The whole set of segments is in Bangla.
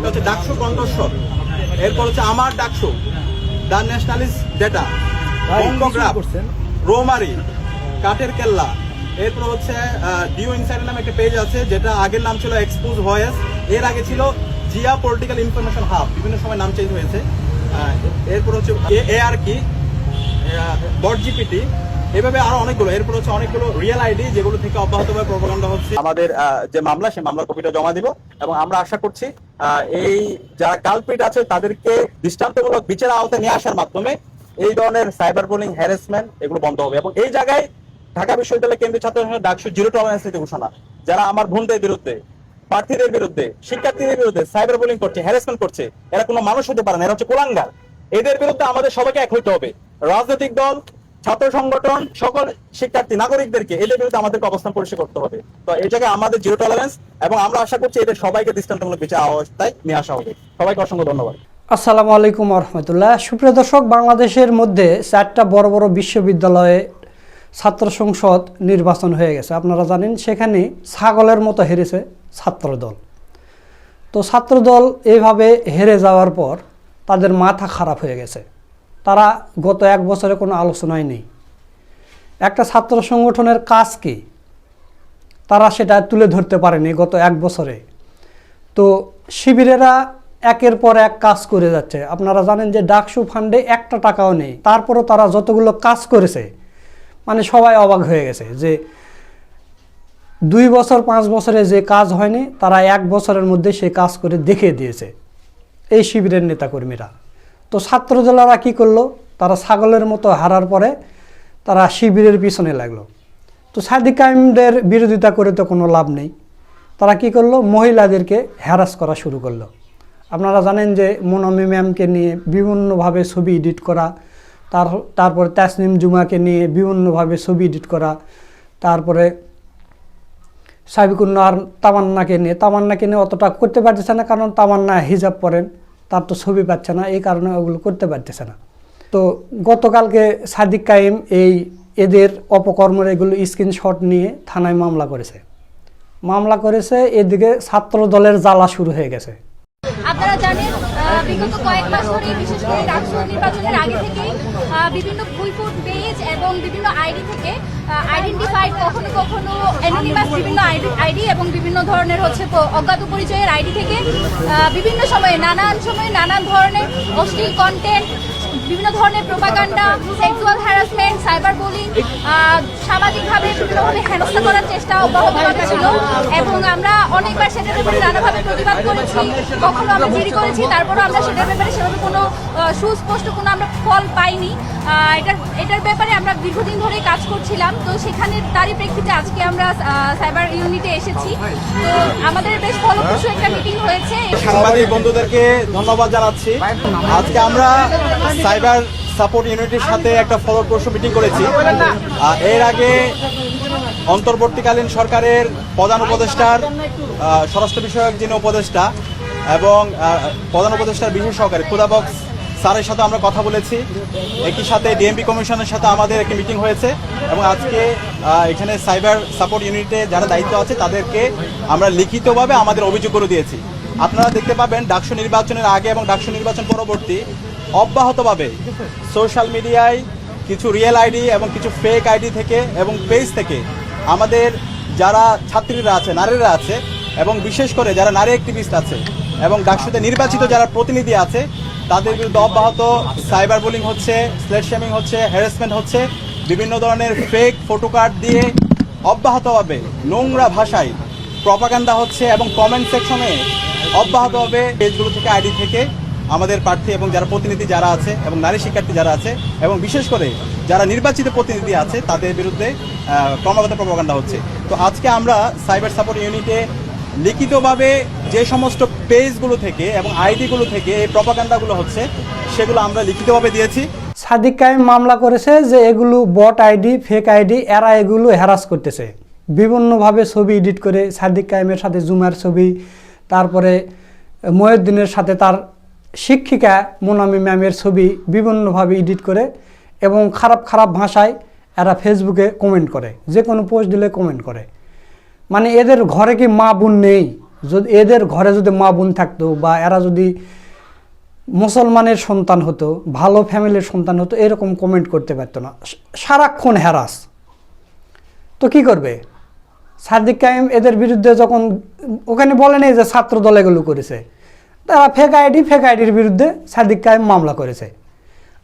একটা হচ্ছে ডাকসু কণ্ঠস্বর। এরপর হচ্ছে আমার ডাকসু দ্য ন্যাশনালিস্ট ডেটা বঙ্গগ্রাফ রোমারি কাঠের কেল্লা। এরপর হচ্ছে ডিও ইনসাইড নামে একটা পেজ আছে যেটা আগের নাম ছিল এক্সপোজ ভয়েস এর আগে ছিল জিয়া পলিটিক্যাল ইনফরমেশন হাব বিভিন্ন সময় নাম চেঞ্জ হয়েছে। এরপর হচ্ছে এ আর কি বট জিপিটি এভাবে আরও অনেকগুলো, এরপর হচ্ছে অনেকগুলো রিয়েল আইডি যেগুলো থেকে অব্যাহতভাবে হচ্ছে। আমাদের যে মামলা সেই মামলার কপিটা জমা দিব এবং আমরা আশা করছি এই যারা কালপিট আছে তাদেরকে দৃষ্টান্তমূলক বিচার নিয়ে আসার মাধ্যমে এই ধরনের সাইবার বুলিং এগুলো বন্ধ হবে এবং এই জায়গায় ঢাকা বিশ্ববিদ্যালয় কেন্দ্রীয় ছাত্র সংসদ ডাকসু জিরো টলারেন্স নীতি ঘোষণা, যারা আমার বোনদের বিরুদ্ধে, প্রার্থীদের বিরুদ্ধে, শিক্ষার্থীদের বিরুদ্ধে সাইবার বুলিং করছে হ্যারাসমেন্ট করছে, এরা কোনো মানুষ হতে পারে না, এরা হচ্ছে কোলাঙ্গার। এদের বিরুদ্ধে আমাদের সবাইকে এক হইতে হবে। রাজনৈতিক দল ছাত্র সংগঠন, সকল শিক্ষার্থী, নাগরিকদেরকে এদের বিরুদ্ধে আমাদেরকে অবস্থান পরিষ্কার করতে হবে। তো এই জায়গায় আমাদের জিরো টলারেন্স এবং আমরা আশা করছি এদের সবাইকে দৃষ্টান্তমূলক বিচার অবস্থায় নিয়ে আসা হবে। সবাইকে অসংখ্য ধন্যবাদ। আসসালামু আলাইকুম রহমতুল্লাহ। সুপ্রিয় দর্শক, বাংলাদেশের মধ্যে চারটা বড় বড় বিশ্ববিদ্যালয়ে ছাত্র সংসদ নির্বাচন হয়ে গেছে। আপনারা জানেন সেখানে ছাগলের মতো হেরেছে ছাত্রদল। তো ছাত্রদল এইভাবে হেরে যাওয়ার পর তাদের মাথা খারাপ হয়ে গেছে। তারা গত এক বছরে কোনো আলোচনায় নেই। একটা ছাত্র সংগঠনের কাজ কি? তারা সেটা তুলে ধরতে পারেনি গত এক বছরে। তো শিবিরেরা একের পর এক কাজ করে যাচ্ছে। আপনারা জানেন যে ডাকসু ফান্ডে একটা টাকাও নেই। তারপরও তারা যতগুলো কাজ করেছে মানে সবাই অবাক হয়ে গেছে যে দুই বছর, পাঁচ বছরে যে কাজ হয়নি, তারা এক বছরের মধ্যে সেই কাজ করে দেখিয়ে দিয়েছে। এই শিবিরের নেতাকর্মীরা। তো ছাত্রদলেরা কী করল? তারা ছাগলের মতো হারার পরে তারা শিবিরের পিছনে লাগল। তো সাদিক কাইমদের বিরোধিতা করে তো কোনো লাভ নেই। তারা কি করল? মহিলাদেরকে হ্যারাস করা শুরু করল। আপনারা জানেন যে মোনামি ম্যামকে নিয়ে বিভিন্নভাবে ছবি এডিট করা, তার, তারপরে তাসনিম জুমাকে নিয়ে বিভিন্নভাবে ছবি এডিট করা, তারপরে সাবিকুন্নার তামান্নাকে নিয়ে তামান্নাকে নিয়ে অতটা করতে পারতেছে না কারণ তামান্না হিজাব পরেন। তার তো ছবি পাচ্ছে না, এই কারণে ওগুলো করতে পারতেছে না। তো গতকালকে সাদিক কাইম এই এদের অপকর্মের এগুলো স্ক্রিনশট নিয়ে থানায় মামলা করেছে। মামলা করেছে, এদিকে ছাত্র দলের জ্বালা শুরু হয়ে গেছে। আপনারা জানেন বিগত কয়েক মাস ধরে, বিশেষ করে ডাকসু নির্বাচনের আগে থেকেই বিভিন্ন ফুলফুড পেজ এবং বিভিন্ন আইডি থেকে আইডেন্টিফাইড কখনো কখনো অ্যানোনিমাস বিভিন্ন আইডি এবং বিভিন্ন ধরনের হচ্ছে অজ্ঞাত পরিচয়ের আইডি থেকে বিভিন্ন সময়ে, নানান সময়ে নানান ধরনের অশ্লীল কন্টেন্ট বিভিন্ন ধরনের propaganda sexual harassment cyber bullying সামাজিকভাবে বিভিন্নভাবে হেনস্থা করার চেষ্টা অব্যাহতভাবে ছিল এবং আমরা অনেকবার সেটার ব্যাপারে নানাভাবে প্রতিবাদ করেছি, কখনো আমরা জিডি করেছি, তারপরও আমরা সেটার ব্যাপারে সেভাবে কোনো সুস্পষ্ট কোনো আমরা ফল পাইনি। এটার এটার ব্যাপারে আমরা দীর্ঘদিন ধরেই কাজ করছিলাম, তো সেখানে তারই প্রেক্ষিতে আজকে আমরা সাইবার ইউনিটে এসেছি। তো আমাদের বেশ ফলপ্রসূ একটা মিটিং হয়েছে। সাংবাদিক বন্ধুদেরকে ধন্যবাদ জানাচ্ছি। আজকে আমরা সাইবার সাপোর্ট ইউনিটির সাথে একটা ফলপ্রসূ মিটিং করেছি। এর আগে অন্তর্বর্তীকালীন সরকারের প্রধান উপদেষ্টার স্বরাষ্ট্র বিষয়ক যিনি উপদেষ্টা এবং প্রধান উপদেষ্টার বিশেষ সহকারী খুদাবক্স স্যারের সাথে আমরা কথা বলেছি। একই সাথে ডিএমপি কমিশনের সাথে আমাদের একটি মিটিং হয়েছে এবং আজকে এখানে সাইবার সাপোর্ট ইউনিটে যারা দায়িত্ব আছে তাদেরকে আমরা লিখিতভাবে আমাদের অভিযোগ করে দিয়েছি। আপনারা দেখতে পাবেন ডাকসু নির্বাচনের আগে এবং ডাকসু নির্বাচন পরবর্তী অব্যাহতভাবে। সোশ্যাল মিডিয়ায় কিছু রিয়েল আইডি এবং কিছু ফেক আইডি থেকে এবং পেজ থেকে আমাদের যারা ছাত্রীরা আছে, নারীরা আছে এবং বিশেষ করে যারা নারী অ্যাক্টিভিস্ট আছে এবং ডাকসুতে নির্বাচিত যারা প্রতিনিধি আছে, তাদের বিরুদ্ধে অব্যাহত সাইবার বুলিং হচ্ছে স্লেট শেমিং হচ্ছে হ্যারাসমেন্ট হচ্ছে, বিভিন্ন ধরনের ফেক ফটো কার্ড দিয়ে অব্যাহতভাবে নোংরা ভাষায় প্রপাগান্ডা হচ্ছে এবং কমেন্ট সেকশনে অব্যাহতভাবে পেজগুলো থেকে আইডি থেকে আমাদের প্রার্থী এবং যারা প্রতিনিধি যারা আছে এবং নারী শিক্ষার্থী যারা আছে এবং বিশেষ করে যারা নির্বাচিত প্রতিনিধি আছে, তাদের বিরুদ্ধে ক্রমাগত প্রপাগান্ডা হচ্ছে। তো আজকে আমরা সাইবার সাপোর্ট ইউনিটে লিখিতভাবে যে সমস্ত পেজগুলো থেকে এবং আইডিগুলো থেকে এই প্রপাগান্ডাগুলো হচ্ছে, সেগুলো আমরা লিখিতভাবে দিয়েছি। সাদিক কাইম মামলা করেছে যে এগুলো বট আইডি, ফেক আইডি, এরা এগুলো হ্যারাস করতেছে। বিভিন্নভাবে ছবি এডিট করে সাদিক কাইমের সাথে জুমার ছবি, তারপরে মহিউদ্দিনের সাথে তার শিক্ষিকা মোনামি ম্যামের ছবি বিভিন্নভাবে এডিট করে এবং খারাপ খারাপ ভাষায় এরা ফেসবুকে কমেন্ট করে, যে কোনো পোস্ট দিলে কমেন্ট করে। মানে এদের ঘরে কি মা বোন নেই? যদি এদের ঘরে যদি মা বোন থাকতো বা এরা যদি মুসলমানের সন্তান হতো, ভালো ফ্যামিলির সন্তান হতো, এরকম কমেন্ট করতে পারতো না। সারাক্ষণ হ্যারাস তো কি করবে? সাদিক কাইম এদের বিরুদ্ধে যখন, ওখানে বলেনি যে ছাত্র দল এগুলো করেছে। তারা ফেক আইডি ফেক আইডির বিরুদ্ধে সাদিক কাইম মামলা করেছে।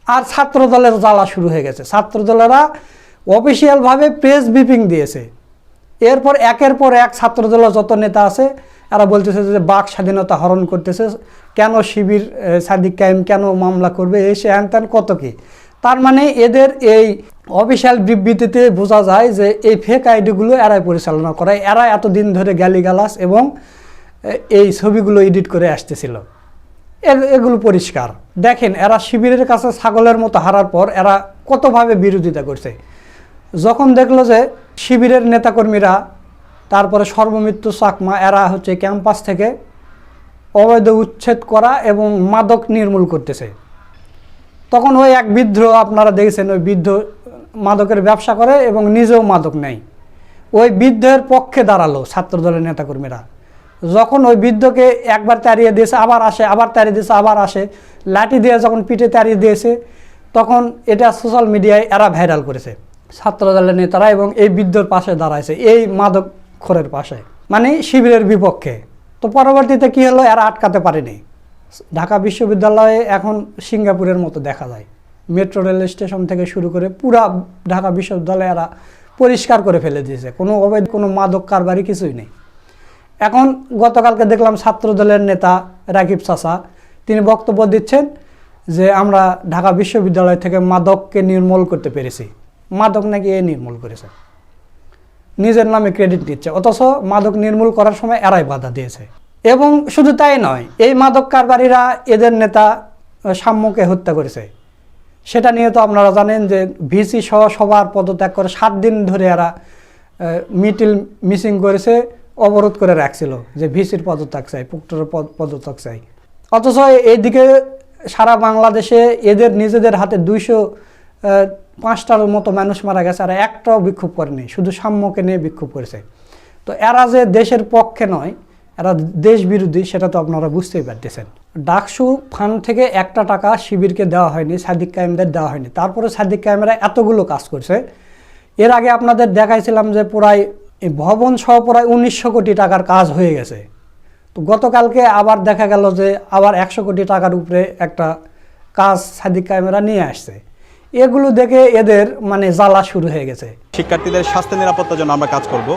আর ছাত্র দলের জ্বালা শুরু হয়ে গেছে। ছাত্র দলেরা অফিসিয়ালভাবে প্রেস ব্রিফিং দিয়েছে। এরপর একের পর এক ছাত্র দলের যত নেতা আছে, এরা বলতেছে যে বাক স্বাধীনতা হরণ করতেছে, কেন শিবির সাদিক কাইম কেন মামলা করবে, এই সে হ্যান কত কি? তার মানে এদের এই অফিসিয়াল বিবৃতিতে বোঝা যায় যে এই ফেক আইডিগুলো এরাই পরিচালনা করে এরা এতদিন ধরে গালিগালাস এবং এই ছবিগুলো এডিট করে আসতেছিল। এগুলো পরিষ্কার। দেখেন, এরা শিবিরের কাছে ছাগলের মতো হারার পর এরা কতভাবে বিরোধিতা করছে। যখন দেখল যে শিবিরের নেতাকর্মীরা, তারপরে সর্বমৃত্যু চাকমা, এরা হচ্ছে ক্যাম্পাস থেকে অবৈধ উচ্ছেদ করা এবং মাদক নির্মূল করতেছে। তখন ওই এক বৃদ্ধ, আপনারা দেখেছেন, ওই বৃদ্ধ মাদকের ব্যবসা করে এবং নিজেও মাদক নেয়। ওই বৃদ্ধের পক্ষে দাঁড়াল ছাত্রদলের নেতাকর্মীরা। যখন ওই বৃদ্ধকে একবার তাড়িয়ে দিয়েছে, আবার আসে, আবার তাড়িয়ে দিয়েছে, আবার আসে, লাঠি দিয়ে যখন পিঠে তাড়িয়ে দিয়েছে, তখন এটা সোশ্যাল মিডিয়ায় এরা ভাইরাল করেছে। ছাত্রদলের নেতারা এবং এই বৃদ্ধর পাশে দাঁড়াইছে, এই মাদক খোরের পাশে। মানে শিবিরের বিপক্ষে। তো পরবর্তীতে কি হলো, এরা আটকাতে পারেনি। ঢাকা বিশ্ববিদ্যালয়ে এখন সিঙ্গাপুরের মতো দেখা যায়। মেট্রো রেল স্টেশন থেকে শুরু করে পুরা ঢাকা বিশ্ববিদ্যালয়ে এরা পরিষ্কার করে ফেলে দিয়েছে। কোনো অবৈধ কোনো মাদক কারবারই কিছুই নেই। এখন গতকালকে দেখলাম ছাত্রদলের নেতা রাকিব চাচা, তিনি বক্তব্য দিচ্ছেন যে আমরা ঢাকা বিশ্ববিদ্যালয় থেকে মাদককে নির্মূল করতে পেরেছি। মাদক নাকি এ নির্মূল করেছে? নিজের নামে ক্রেডিট দিচ্ছে, অথচ মাদক নির্মূল করার সময় এরাই বাধা দিয়েছে। এবং শুধু তাই নয়, এই মাদক কারবারিরা এদের নেতা সাম্যকে হত্যা করেছে। সেটা নিয়ে তো আপনারা জানেন যে ভিসি সহ সবার পদত্যাগ করে সাত দিন ধরে এরা মিটিল মিসিং করেছে। অবরোধ করে রাখছিল যে ভিসির পদত্যাগ চাই পুক্টরের পদ, পদত্যাগ চাই। অথচ এইদিকে সারা বাংলাদেশে এদের নিজেদের হাতে দুইশো পাঁচটার মতো মানুষ মারা গেছে আর একটাও বিক্ষোভ করেনি, শুধু সাম্যকে নিয়ে বিক্ষোভ করেছে। তো এরা যে দেশের পক্ষে নয়, এরা দেশ বিরোধী, সেটা তো আপনারা বুঝতেই পারতেছেন। ডাকসু ফান্ড থেকে একটা টাকা শিবিরকে দেওয়া হয়নি, সাদিক কায়েমদের দেওয়া হয়নি। তারপরে সাদিক কায়েমরা এতগুলো কাজ করছে। এর আগে আপনাদের দেখাইছিলাম যে প্রায় এই ভবন সহ প্রায় উনিশশো কোটি টাকার কাজ হয়ে গেছে। তো গতকালকে আবার দেখা গেল যে আবার একশো কোটি টাকার উপরে একটা কাজ সাদিক ক্যামেরা নিয়ে আসছে। এগুলো দেখে এদের মানে জ্বালা শুরু হয়ে গেছে। শিক্ষার্থীদের স্বাস্থ্য নিরাপত্তার জন্য আমরা কাজ করব।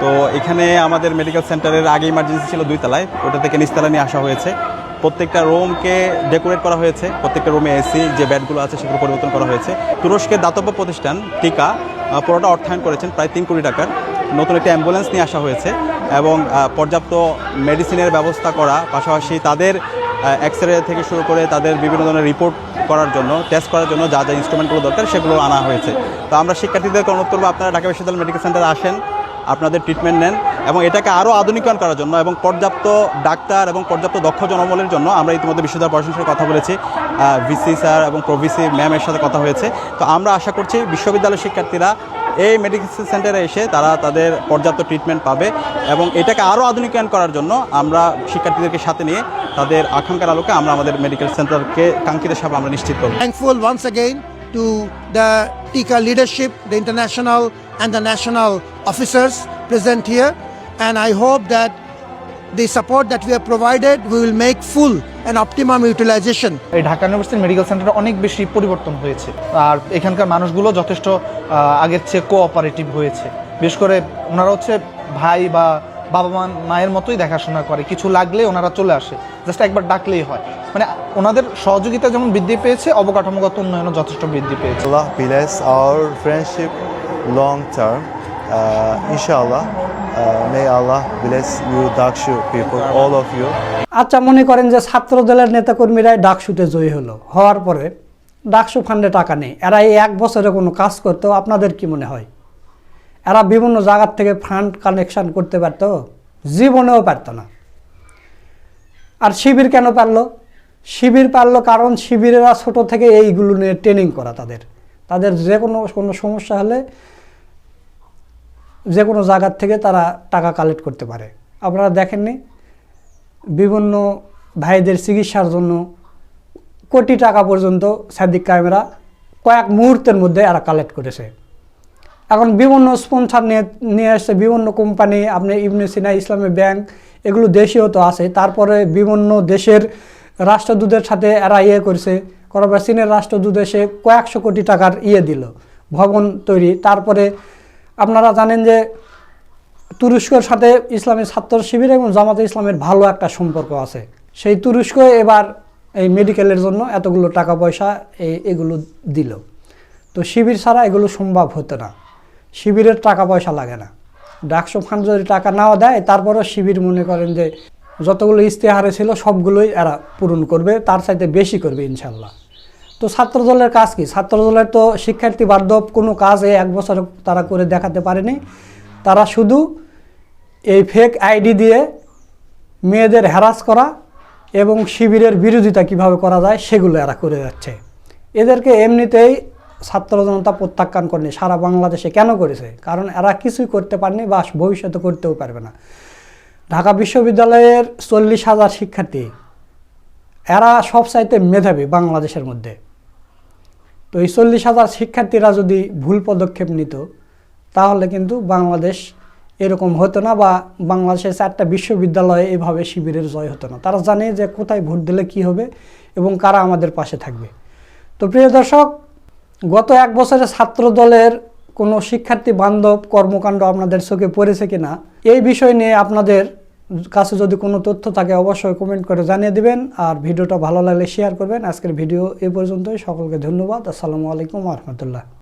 তো এখানে আমাদের মেডিকেল সেন্টারের আগে ইমার্জেন্সি ছিল দুই তলায় ওটা থেকে নিচতলা নিয়ে আসা হয়েছে। প্রত্যেকটা রুমকে ডেকোরেট করা হয়েছে, প্রত্যেকটা রুমে এসি যে ব্যাডগুলো আছে সেগুলো পরিবর্তন করা হয়েছে। তুরস্কের দাতব্য প্রতিষ্ঠান, টিকা পুরোটা অর্থায়ন করেছেন প্রায় তিন কোটি টাকার। নতুন একটি অ্যাম্বুলেন্স নিয়ে আসা হয়েছে এবং পর্যাপ্ত মেডিসিনের ব্যবস্থা করা, পাশাপাশি তাদের এক্স থেকে শুরু করে তাদের বিভিন্ন ধরনের রিপোর্ট করার জন্য টেস্ট করার জন্য যা যা ইনস্ট্রুমেন্টগুলো দরকার সেগুলো আনা হয়েছে। তো আমরা শিক্ষার্থীদেরকে অনুরোধ করব আপনারা ঢাকা বিশ্ববিদ্যালয় মেডিকেল সেন্টারে আসেন, আপনাদের ট্রিটমেন্ট নেন। এবং এটাকে আরও আধুনিকরণ করার জন্য এবং পর্যাপ্ত ডাক্তার এবং পর্যাপ্ত দক্ষ জনবলের জন্য আমরা ইতিমধ্যে বিশ্ববিদ্যালয় প্রশাসনের সাথে কথা বলেছি। ভিসি স্যার এবং প্রভিসি ম্যামের সাথে কথা হয়েছে। তো আমরা আশা করছি বিশ্ববিদ্যালয়ের শিক্ষার্থীরা এই মেডিকেল সেন্টারে এসে তারা তাদের পর্যাপ্ত ট্রিটমেন্ট পাবে এবং এটাকে আরও আধুনিকায়ন করার জন্য আমরা শিক্ষার্থীদেরকে সাথে নিয়ে তাদের আকাঙ্ক্ষার আলোকে আমরা আমাদের মেডিকেল সেন্টারকে কাঙ্ক্ষিত হিসাবে আমরা নিশ্চিত করব। Thankful once again to the TICA leadership, the international and the national officers present here. And I hope that the support that we have provided, we will make full and optimum utilization. এই ঢাকা ইউনিভার্সিটি মেডিকেল সেন্টারে অনেক বেশি পরিবর্তন হয়েছে। আর এখানকার মানুষগুলো যথেষ্ট আগের চেয়ে কোঅপারেটিভ হয়েছে। বিশেষ করে ওনারা হচ্ছে ভাই বা বাবা মা মায়ের মতোই দেখাশোনা করে। কিছু লাগলে ওনারা চলে আসে। জাস্ট একবার ডাকলেই হয়। মানে ওনাদের সহযোগিতা যেমন বৃদ্ধি পেয়েছে অবকাঠামোগত উন্নয়নও যথেষ্ট বৃদ্ধি পেয়েছে। Allah bless our friendship long term. You. আচ্ছা মনে করেন যে ছাত্র দলের নেতাকর্মীরাই ডাকসুতে জয়ী হলো। হওয়ার পরে ডাকসু ফান্ডে টাকা নেই। এরা এই এক বছরে কোনো কাজ করতো, আপনাদের কি মনে হয়? এরা বিভিন্ন জায়গার থেকে ফান্ড কালেকশন করতে পারতো, জীবনেও পারতো না। আর শিবির কেন পারল? শিবির পারল কারণ শিবিরেরা ছোট থেকে এইগুলো নিয়ে ট্রেনিং করা তাদের। তাদের যে কোনো কোনো সমস্যা হলে যে কোনো জায়গার থেকে তারা টাকা কালেক্ট করতে পারে। আপনারা দেখেননি? বিভিন্ন ভাইদের চিকিৎসার জন্য কোটি টাকা পর্যন্ত সাদিক ক্যামেরা কয়েক মুহূর্তের মধ্যে এরা কালেক্ট করেছে। এখন বিভিন্ন স্পন্সার নিয়ে নিয়ে আসছে, বিভিন্ন কোম্পানি আপনি ইবনে সিনা ইসলামী ব্যাংক, এগুলো দেশীয় তো আছে। তারপরে বিভিন্ন দেশের রাষ্ট্রদূতের সাথে এরা ইয়ে করছে। করার চীনের রাষ্ট্রদূত এসে কয়েকশো কোটি টাকার ইয়ে দিল, ভবন তৈরি। তারপরে আপনারা জানেন যে তুরস্কর সাথে ইসলামী ছাত্র শিবির এবং জামাতে ইসলামের ভালো একটা সম্পর্ক আছে। সেই তুরস্ক এবার এই মেডিকেলের জন্য এতগুলো টাকা পয়সা এই এগুলো দিল। তো শিবির ছাড়া এগুলো সম্ভব হতো না। শিবিরের টাকা পয়সা লাগে না। ডাকশো ফান্ড যদি টাকা নাও দেয়, তারপরও শিবির মনে করেন যে যতগুলো ইস্তেহারে ছিল, সবগুলোই এরা পূরণ করবে, তার চাইতে বেশি করবে ইনশাল্লাহ। তো ছাত্রদলের কাজ কি? ছাত্রদলের তো শিক্ষার্থী বার্ধব কোনো কাজ এই এক বছর তারা করে দেখাতে পারেনি। তারা শুধু এই ফেক আইডি দিয়ে মেয়েদের হ্যারাস করা এবং শিবিরের বিরোধিতা কীভাবে করা যায় সেগুলো এরা করে যাচ্ছে। এদেরকে এমনিতেই ছাত্র জনতা প্রত্যাখ্যান করেনি, সারা বাংলাদেশে কেন করেছে? কারণ এরা কিছুই করতে পারেনি বা ভবিষ্যতে করতেও পারবে না। ঢাকা বিশ্ববিদ্যালয়ের চল্লিশ হাজার শিক্ষার্থী, এরা সব চাইতে মেধাবী বাংলাদেশের মধ্যে। তো এই চল্লিশ হাজার শিক্ষার্থীরা যদি ভুল পদক্ষেপ নিত, তাহলে কিন্তু বাংলাদেশ এরকম হতো না বা বাংলাদেশের চারটা বিশ্ববিদ্যালয়ে এভাবে শিবিরের জয় হতো না। তারা জানে যে কোথায় ভোট দিলে কি হবে এবং কারা আমাদের পাশে থাকবে। তো প্রিয় দর্শক, গত এক বছরে ছাত্র দলের কোনো শিক্ষার্থী বান্ধব কর্মকাণ্ড আপনাদের চোখে পড়েছে কিনা, এই বিষয় নিয়ে আপনাদের কাছে যদি কোনো তথ্য থাকে, অবশ্যই কমেন্ট করে জানিয়ে দিবেন। আর ভিডিওটা ভালো লাগলে শেয়ার করবেন। আজকের ভিডিও এ পর্যন্তই। সকলকে ধন্যবাদ। আসসালামু আলাইকুম রহমতুল্লাহ।